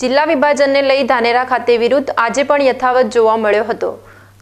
જિલ્લા વિભાજનને લઈ ધાનેરા ખાતે વિરુદ્ધ આજે પણ યથાવત જોવા મળ્યો હતો.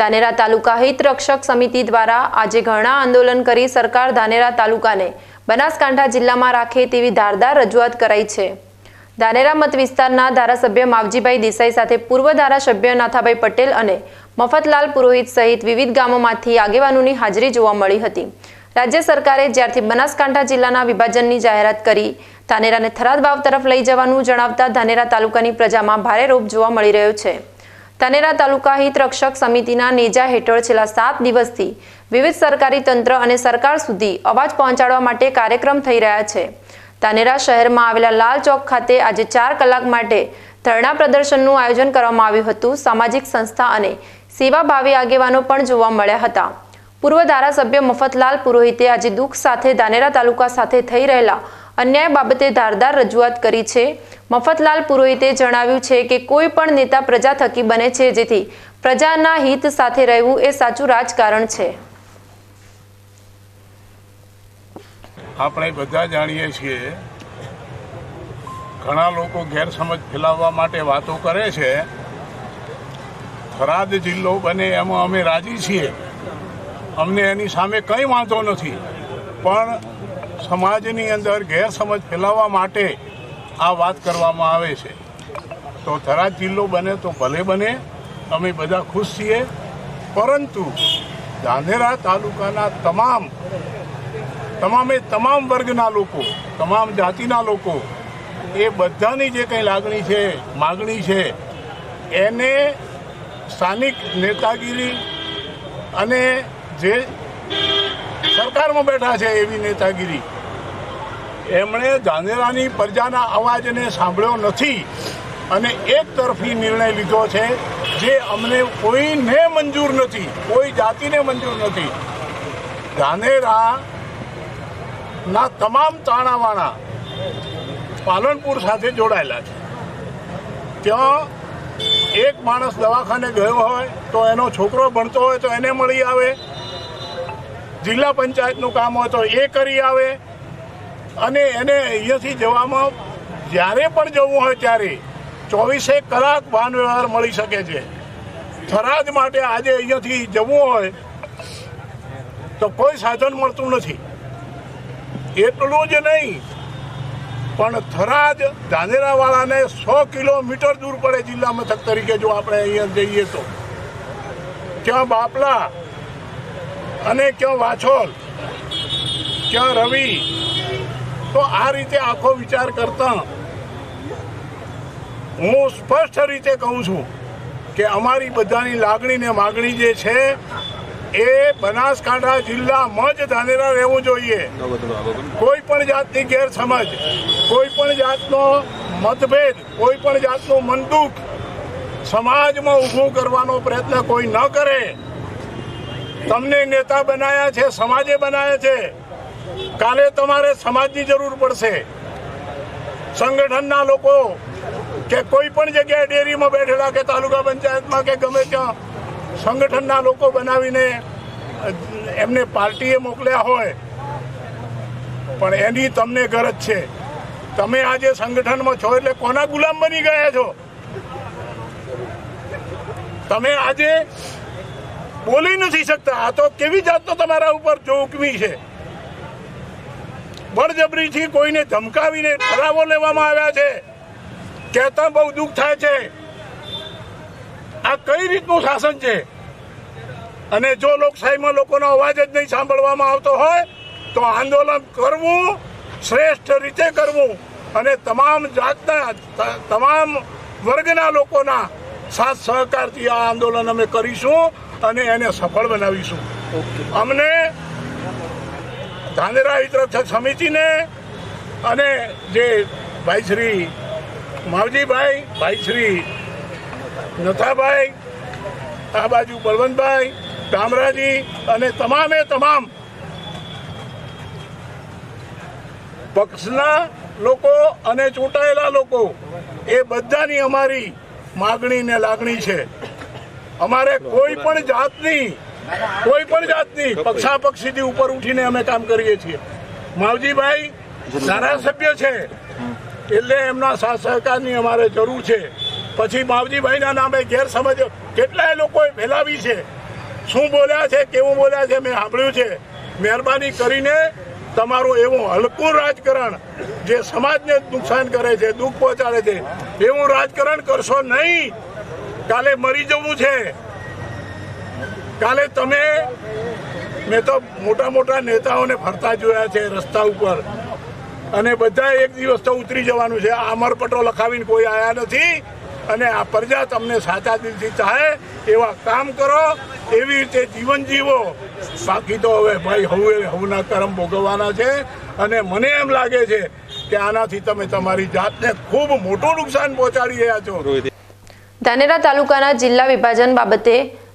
ધાનેરા તાલુકા હિત રક્ષક સમિતિ દ્વારા આજે ઘણા આંદોલન કરી સરકાર ધાનેરા તાલુકાને બનાસકાંઠા જિલ્લામાં રાખે તેવી ધારદાર રજૂઆત કરાઈ છે. ધાનેરા મત વિસ્તારના ધારાસભ્ય માવજીભાઈ દેસાઈ સાથે પૂર્વ ધારાસભ્ય નાથાભાઈ પટેલ અને મફતલાલ પુરોહિત સહિત વિવિધ ગામોમાંથી આગેવાનોની હાજરી જોવા મળી હતી. રાજ્ય સરકારે જ્યારથી બનાસકાંઠા જિલ્લાના વિભાજનની જાહેરાત કરી ધાનેરાને થરાદ વાવ તરફ લઈ જવાનું જણાવતા ધાનેરા તાલુકાની પ્રજામાં ભારે રોપ જોવા મળી રહ્યો છે. ધાનેરા તાલુકા હિત રક્ષક સમિતિના નેજા હેઠળ છેલ્લા સાત દિવસથી વિવિધ સરકારી તંત્ર અને સરકાર સુધી અવાજ પહોંચાડવા માટે કાર્યક્રમ થઈ રહ્યા છે. ધાનેરા શહેરમાં આવેલા લાલ ચોક ખાતે આજે ચાર કલાક માટે ધરણા પ્રદર્શનનું આયોજન કરવામાં આવ્યું હતું. સામાજિક સંસ્થા અને સેવાભાવી આગેવાનો પણ જોવા મળ્યા હતા. પૂર્વ ધારાસભ્ય મફતલાલ પુરોહિતે આજે દુઃખ સાથે ધાનેરા તાલુકા સાથે થઈ રહેલા અન્યાય બાબતે ધારદાર રજૂઆત કરી છે. મફતલાલ પુરોહિતે જણાવ્યું છે કે કોઈ પણ નેતા પ્રજા થકી બને છે જેથી પ્રજાના હિત સાથે રહેવું એ સાચું રાજકારણ છે. આપણે બધા જાણીએ છીએ ઘણા લોકો ગેરસમજ ફેલાવવા માટે વાતો કરે છે. થરાદ જિલ્લો બને એમાં અમે રાજી છીએ. અમને એની સામે કંઈ વાંધો નથી. પણ સમાજની અંદર ગેરસમજ ફેલાવવા માટે આ વાત કરવામાં આવે છે. તો થરાદ જિલ્લો બને તો ભલે બને, અમે બધા ખુશ છીએ. પરંતુ ધાનેરા તાલુકાના તમામ, તમામે તમામ વર્ગના લોકો, તમામ જાતિના લોકો, એ બધાની જે કંઈ લાગણી છે, માગણી છે, એને સ્થાનિક નેતાગીરી અને જે સરકારમાં બેઠા છે એવી નેતાગીરી એમણે ધાનેરાની પ્રજાના અવાજને સાંભળ્યો નથી અને એક તરફી નિર્ણય લીધો છે જે અમને કોઈને મંજૂર નથી, કોઈ જાતિને મંજૂર નથી. ધાનેરા ના તમામ તાણાવાણા પાલનપુર સાથે જોડાયેલા છે. ત્યાં એક માણસ દવાખાને ગયો હોય તો એનો છોકરો ભણતો હોય તો એને મળી આવે, જિલ્લા પંચાયતનું કામ હોય તો એ કરી આવે અને એને અહીંયાથી જવામાં જ્યારે પણ જવું હોય ત્યારે ચોવીસે કલાક વાહન વ્યવહાર મળી શકે છે. થરાદ માટે આજે અહીંયાથી જવું હોય તો કોઈ સાધન મળતું નથી. એટલું જ નહીં, પણ થરાદ ધાનેરાવાળાને સો કિલોમીટર દૂર પડે જિલ્લા મથક તરીકે જો આપણે અહીંયા જઈએ તો. ક્યાં બાપલા અને ક્યાં વાછોલ ક્યાં રવિ તો આ રીતે આખો વિચાર કરતા હું સ્પષ્ટ રીતે કહું છું કે અમારી બધાની લાગણી ને માગણી જે છે, એ બનાસકાંઠા જિલ્લામાં જ ધાનેરા રહેવું જોઈએ. કોઈ પણ જાતની ગેરસમજ, કોઈ પણ જાતનો મતભેદ, કોઈ પણ જાતનું મનદુખ સમાજમાં ઊભું કરવાનો પ્રયત્ન કોઈ ન કરે. તમને નેતા બનાયા છે, સમાજે બનાવ્યા છે. કાલે તમારે સમાજની જરૂર પડશે. સંગઠનના લોકો કે કોઈ પણ જગ્યાએ ડેરીમાં બેઠેલા કે તાલુકા પંચાયતમાં કે ગમે ત્યાં સંગઠનના લોકો બનાવીને એમને પાર્ટીએ મોકલ્યા હોય, પણ એની તમને ગરજ છે. તમે આજે સંગઠનમાં છો એટલે કોના ગુલામ બની ગયા છો? તમે આજે બોલી નથી શકતા. આ તો કેવી જાતનો તમારા ઉપર જોખમી છે? બળજબરીથી કોઈને ધમકાવીને ઠરાવો લેવામાં આવ્યા છે. કહેતા બહુ દુઃખ થાય છે. આ કઈ રીતનું શાસન છે? અને જો લોકશાહીમાં લોકોનો અવાજ જ નહીં સાંભળવામાં આવતો હોય તો આંદોલન કરવું શ્રેષ્ઠ રીતે કરવું અને તમામ જાતના તમામ વર્ગના લોકોના સાથ સહકારથી આ આંદોલન અમે કરીશું અને એને સફળ બનાવીશું. અમને ધાનેરા હિતરક્ષક સમિતિને અને જે ભાઈ શ્રી માવજીભાઈ, ભાઈ શ્રી નથાભાઈ, આ બાજુ બળવંતભાઈ, ધામરાજી અને તમામે તમામ પક્ષના લોકો અને ચૂંટાયેલા લોકો, એ બધાની અમારી માગણી ને લાગણી છે. અમારે કોઈ પણ જાતની કોઈ પણ જાતની પક્ષાપક્ષીથી ઉપર ઉઠીને અમે કામ કરીએ છીએ. માવજીભાઈ ધારાસભ્ય છે. એટલે એમના સાથ સહકારની અમારે જરૂર છે. પછી માવજીભાઈના નામે ગેરસમજ કેટલાય લોકોએ ફેલાવી છે. શું બોલ્યા છે કેવું બોલ્યા છે મેં સાંભળ્યું છે. મહેરબાની કરીને તમારું એવું હલકું રાજકારણ જે સમાજને નુકસાન કરે છે દુઃખ પહોંચાડે છે એવું રાજકારણ કરશો નહીં. કાલે મરી જવું છે. કાલે તમે, મેં તો મોટા મોટા નેતાઓને ફરતા જોયા છે રસ્તા ઉપર. અને બધા એક દિવસ તો ઉતરી જવાનું છે. આ અમરપટો લખાવીને કોઈ આવ્યા નથી. અને આ પ્રજા તમને સાચા દિલથી ચાહે, એવા કામ કરો, એવી રીતે જીવન જીવો. બાકી તો હવે ભાઈ હવે હવના કરમ ભોગવવાના છે. અને મને એમ લાગે છે કે આનાથી તમે તમારી જાતને ખૂબ મોટું નુકસાન પહોંચાડી રહ્યા છો. ધાનેરા તાલુકાના જિલ્લા વિભાજન બાબતે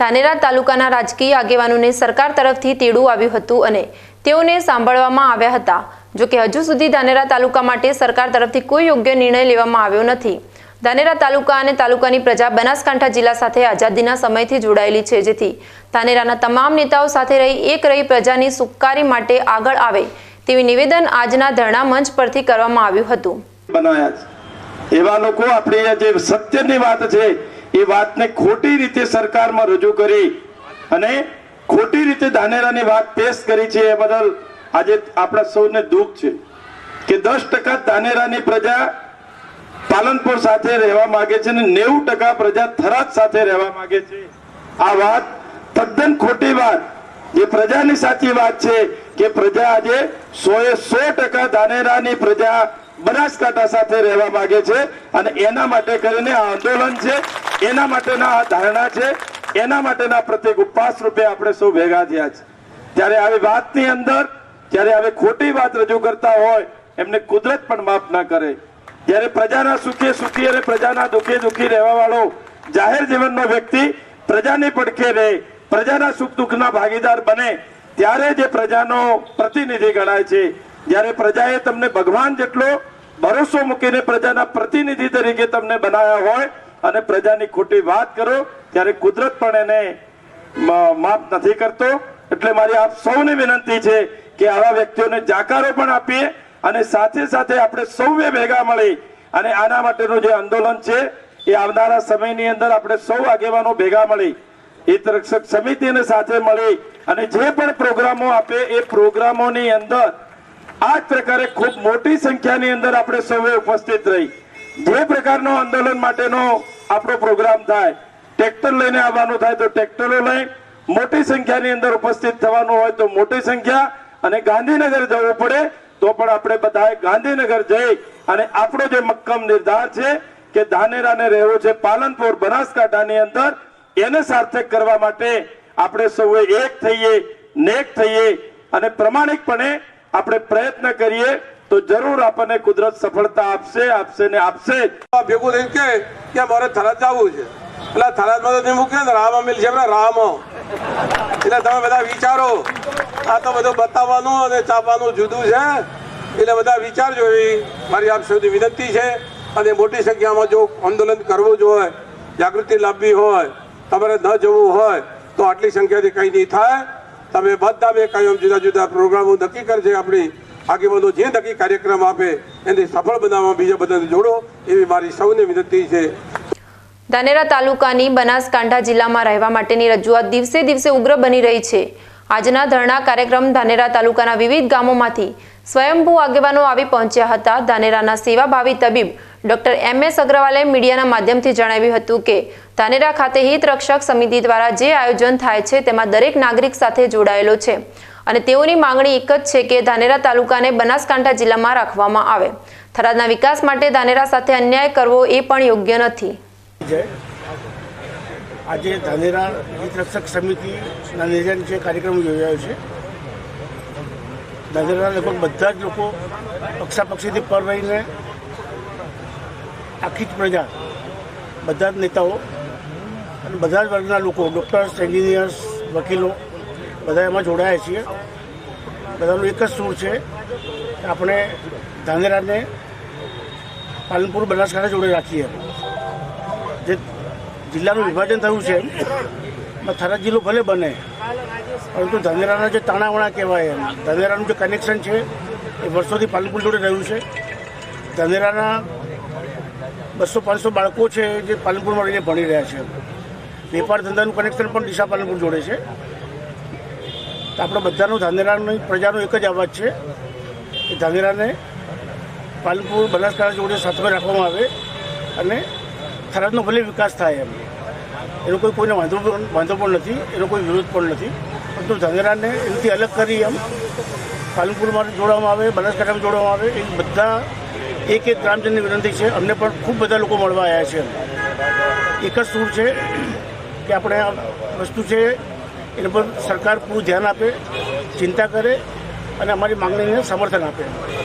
ધાનેરા તાલુકાના રાજકીય આગેવાનોને સરકાર તરફથી તેડું આવ્યું હતું અને તેઓને સાંભળવામાં આવ્યા હતા. જો કે હજુ સુધી ધાનેરા તાલુકા માટે સરકાર તરફથી કોઈ યોગ્ય નિર્ણય લેવામાં આવ્યો નથી. ધાનેરા તાલુકા અને તાલુકાની પ્રજા બનાસકાંઠા જિલ્લા સાથે આઝાદીના સમયથી જોડાયેલી છે, જેથી ધાનેરાના તમામ નેતાઓ સાથે રહી, એક રહી પ્રજાની સુકારી માટે આગળ આવે તેવી નિવેદન આજના ધરણા મંચ પરથી કરવામાં આવ્યું હતું. એવા લોકો આપણી જે સત્યની વાત છે એ વાતને ખોટી રીતે સરકારમાં રજૂ કરી અને ખોટી રીતે ધાનેરાની વાત પેશ કરી છે એ બદલ આજે આપણા સૌને દુઃખ છે કે દસ ટકા ધાનેરાની પ્રજા પાલનપુર સાથે રહેવા માંગે છે અને નેવું ટકા પ્રજા થરાદ સાથે રહેવા માંગે છે. આ વાત તદ્દન ખોટી વાત. જે પ્રજાની સાચી વાત છે કે પ્રજા આજે સો એ સો ટકા ધાનેરાની પ્રજા બનાસકાંઠા સાથે રહેવા માંગે છે અને એના માટે કરીને આ આંદોલન છે. એના માટેના આ ધારણા છે. એના માટેના પ્રત્યેક ઉપવાસ રૂપે આપણે સૌ ભેગા થયા છે. ત્યારે આવી વાતની અંદર, જ્યારે આવી ખોટી વાત રજૂ કરતા હોય, એમને કુદરત પણ માફ ના કરે. જ્યારે પ્રજાના સુખે સુખી અને પ્રજાના દુઃખે દુઃખી રહેવા વાળો જાહેર જીવનનો વ્યક્તિ પ્રજાની પડખે રહે, પ્રજાના સુખ દુઃખના ભાગીદાર બને, ત્યારે જે પ્રજાનો પ્રતિનિધિ ગણાય છે. જ્યારે પ્રજાએ તમને ભગવાન જેટલો ભરોસો મૂકીને પ્રજાના પ્રતિનિધિ તરીકે તમને બનાવ્યા હોય અને પ્રજાની ખોટી વાત કરો, ત્યારે કુદરત પણ એને માફ નથી કરતો. એટલે મારી આપ સૌને વિનંતી છે કે આવા વ્યક્તિઓને જાકારો પણ આપીએ અને સાથે સાથે આપણે સૌએ ભેગા મળી અને આના માટેનું જે આંદોલન છે, એ આવનારા સમયની અંદર આપણે સૌ આગેવાનો ભેગા મળી હિત રક્ષક સમિતિને સાથે મળી અને જે પણ પ્રોગ્રામો આપે, એ પ્રોગ્રામોની અંદર આ જ પ્રકારે ખૂબ મોટી સંખ્યાની અંદર આપણે સૌએ ઉપસ્થિત રહી. જે પ્રકારનો આંદોલન માટેનો આપણો પ્રોગ્રામ થાય. ટ્રેક્ટર લઈને આવવાનું થાય તો ટ્રેક્ટરો લઈ મોટી સંખ્યાની અંદર ઉપસ્થિત થવાનું હોય તો મોટી સંખ્યા અને ગાંધીનગર જવું પડે તો પણ આપણે બધાએ ગાંધીનગર જઈ અને આપણો જે મક્કમ નિર્ધાર છે કે ધાનેરાને રહેવું છે પાલનપુર, બનાસકાંઠાની અંદર, એને સાર્થક કરવા માટે આપણે સૌએ એક થઈએ નેક થઈએ અને પ્રમાણિકપણે આપણે પ્રયત્ન કરીએ તો જરૂર આપણને કુદરત સફળતા આપશે આપશે ને આપશે. ભેગું થઈને કે કે મારે થરાદ જવું છે. એટલે થરાદમાં તો નહીં મૂકે ને, રામ અમિલ છે રામ. એટલે તમે બધા વિચારો. આ તો બધું બતાવવાનું અને ચાપવાનું જુદું છે. એટલે બધા વિચારજો એવી મારી આપ સૌથી વિનંતી છે. અને મોટી સંખ્યામાં જો આંદોલન કરવું જ હોય, જાગૃતિ લાવવી હોય, તમારે ન જવું હોય, તો આટલી સંખ્યાથી કંઈ નહીં થાય. તમે બધા બે કાયમ જુદા જુદા પ્રોગ્રામો નક્કી કરશે આપણી. આગેવાનો જે નક્કી કાર્યક્રમ આપે, એને સફળ બનાવવા બીજા બધાને જોડો, એવી મારી સૌને વિનંતી છે. ધાનેરા તાલુકાની બનાસકાંઠા જિલ્લામાં રહેવા માટેની રજૂઆત દિવસે દિવસે ઉગ્ર બની રહી છે. આજના ધરણા કાર્યક્રમ ધાનેરા તાલુકાના વિવિધ ગામોમાંથી સ્વયંભૂ આગેવાનો આવી પહોંચ્યા હતા. ધાનેરાના સેવાભાવી તબીબ ડોક્ટર એમ એસ અગ્રવાલે મીડિયાના માધ્યમથી જણાવ્યું હતું કે, ધાનેરા ખાતે હિત રક્ષક સમિતિ દ્વારા જે આયોજન થાય છે, તેમાં દરેક નાગરિક સાથે જોડાયેલો છે. અને તેઓની માંગણી એક જ છે કે ધાનેરા તાલુકાને બનાસકાંઠા જિલ્લામાં રાખવામાં આવે. થરાદના વિકાસ માટે ધાનેરા સાથે અન્યાય કરવો એ પણ યોગ્ય નથી. આજે ધાનેરા હિત રક્ષક સમિતિના નિર્ણય છે કાર્યક્રમ યોજાયો છે ધાનેરા લગભગ બધા જ લોકો પક્ષાપક્ષીથી પર રહીને આખી જ પ્રજા, બધા જ નેતાઓ અને બધા જ વર્ગના લોકો ડૉક્ટર્સ એન્જિનિયર્સ વકીલો બધા એમાં જોડાયા છીએ. બધાનું એક જ સૂર છે આપણે ધાનેરાને પાલનપુર બનાસકાંઠા જોડે રાખીએ. જે જિલ્લાનું વિભાજન થયું છે થરાદ જિલ્લો ભલે બને, પરંતુ ધાનેરાના જે તાણાવાણા કહેવાય એમ ધાનેરાનું જે કનેક્શન છે, એ વર્ષોથી પાલનપુર જોડે રહ્યું છે. ધાનેરાના બસો પાંચસો બાળકો છે જે પાલનપુરમાં રહીને ભણી રહ્યા છે. વેપાર ધંધાનું કનેક્શન પણ દિશા પાલનપુર જોડે છે. તો આપણે બધાનો ધાનેરાની પ્રજાનો એક જ અવાજ છે કે ધાનેરાને પાલનપુર બનાસકાંઠા જોડે સાથમાં રાખવામાં આવે અને થરાદનો ભલે વિકાસ થાય એમ. એનો કોઈ કોઈને વાંધો વાંધો પણ નથી, એનો કોઈ વિરોધ પણ નથી. પરંતુ ધાનેરાને એનાથી અલગ કરી એમ પાલનપુરમાં જોડવામાં આવે, બનાસકાંઠામાં જોડવામાં આવે, એ બધા એક એક ગ્રામજનની વિનંતી છે. અમને પણ ખૂબ બધા લોકો મળવા આવ્યા છે એક જ સૂર છે કે આપણે આ વસ્તુ છે એના પર સરકાર પૂરું ધ્યાન આપે ચિંતા કરે અને અમારી માંગણીને સમર્થન આપે.